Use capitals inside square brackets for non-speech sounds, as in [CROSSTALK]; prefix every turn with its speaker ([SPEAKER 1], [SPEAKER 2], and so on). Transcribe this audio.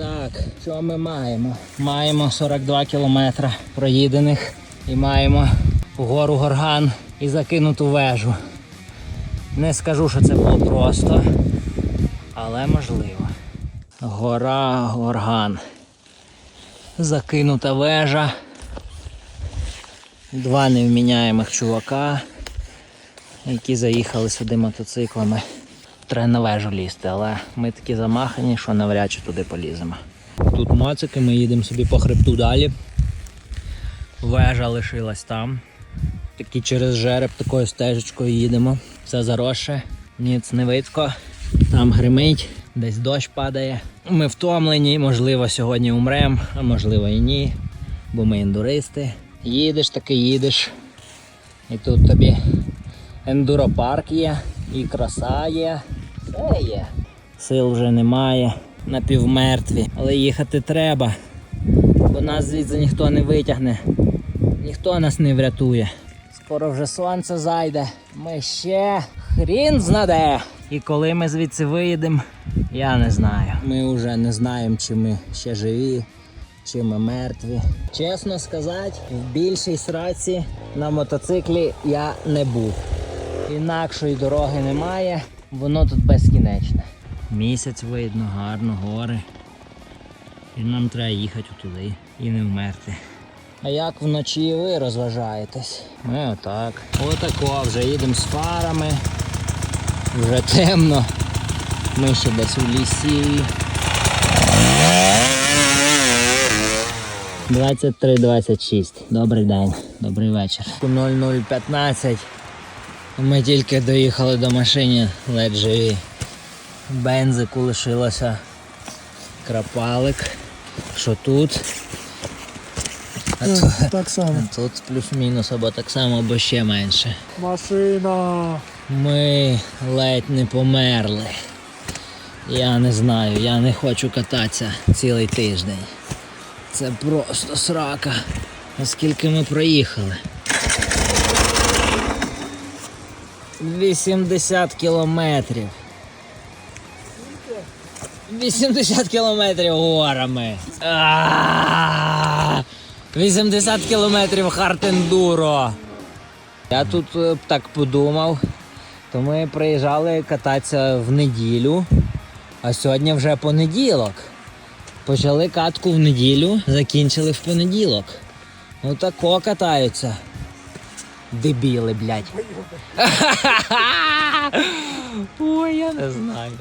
[SPEAKER 1] Так, що ми маємо? Маємо 42 кілометри проїдених і маємо гору горган і закинуту вежу. Не скажу, що це було просто, але можливо. Гора горган. Закинута вежа. Два невміняємих чувака, які заїхали сюди мотоциклами. Треба на вежу лізти, але ми такі замахані, що навряд чи туди поліземо. Тут моцики, ми їдемо собі по хребту далі. Вежа лишилась там. Такі через жереб такою стежечкою їдемо. Все заросше, ніц не видко. Там гримить, десь дощ падає. Ми втомлені, можливо, сьогодні умремо, а можливо і ні, бо ми ендуристи. Їдеш таки їдеш. І тут тобі ендуропарк є, і краса є. Все є. Сил вже немає, напівмертві. Але їхати треба. Бо нас звідси ніхто не витягне, ніхто нас не врятує. Скоро вже сонце зайде. Ми ще хрін знаде. І коли ми звідси виїдемо, я не знаю. Ми вже не знаємо, чи ми ще живі, чи ми мертві. Чесно сказати, в більшій сраці на мотоциклі я не був. Інакшої дороги немає, воно тут безкінечне. Місяць видно, гарно, гори. І нам треба їхати туди і не вмерти. А як вночі ви розважаєтесь? Ми отак. Отако, вже їдемо з фарами. Вже темно. Ми ще десь у лісі. 23.26. Добрий день, добрий вечір. 0015. Ми тільки доїхали до машини, ледь живі. Бензику лишилося крапалик. Що тут? А тут,
[SPEAKER 2] Так само.
[SPEAKER 1] а [LAUGHS] тут плюс-мінус, або так само, або ще менше.
[SPEAKER 2] Машина.
[SPEAKER 1] Ми ледь не померли. Я не знаю, я не хочу кататися цілий тиждень. Це просто срака. Наскільки ми проїхали? 80 кілометрів. 80 кілометрів горами. А-а-а! 80 кілометрів хартендуро. Я тут е, так подумав, то ми приїжджали кататися в неділю, а сьогодні вже понеділок. Почали катку в неділю, закінчили в понеділок. Отако катаються. Дебіли, блядь. Ой, я не знаю.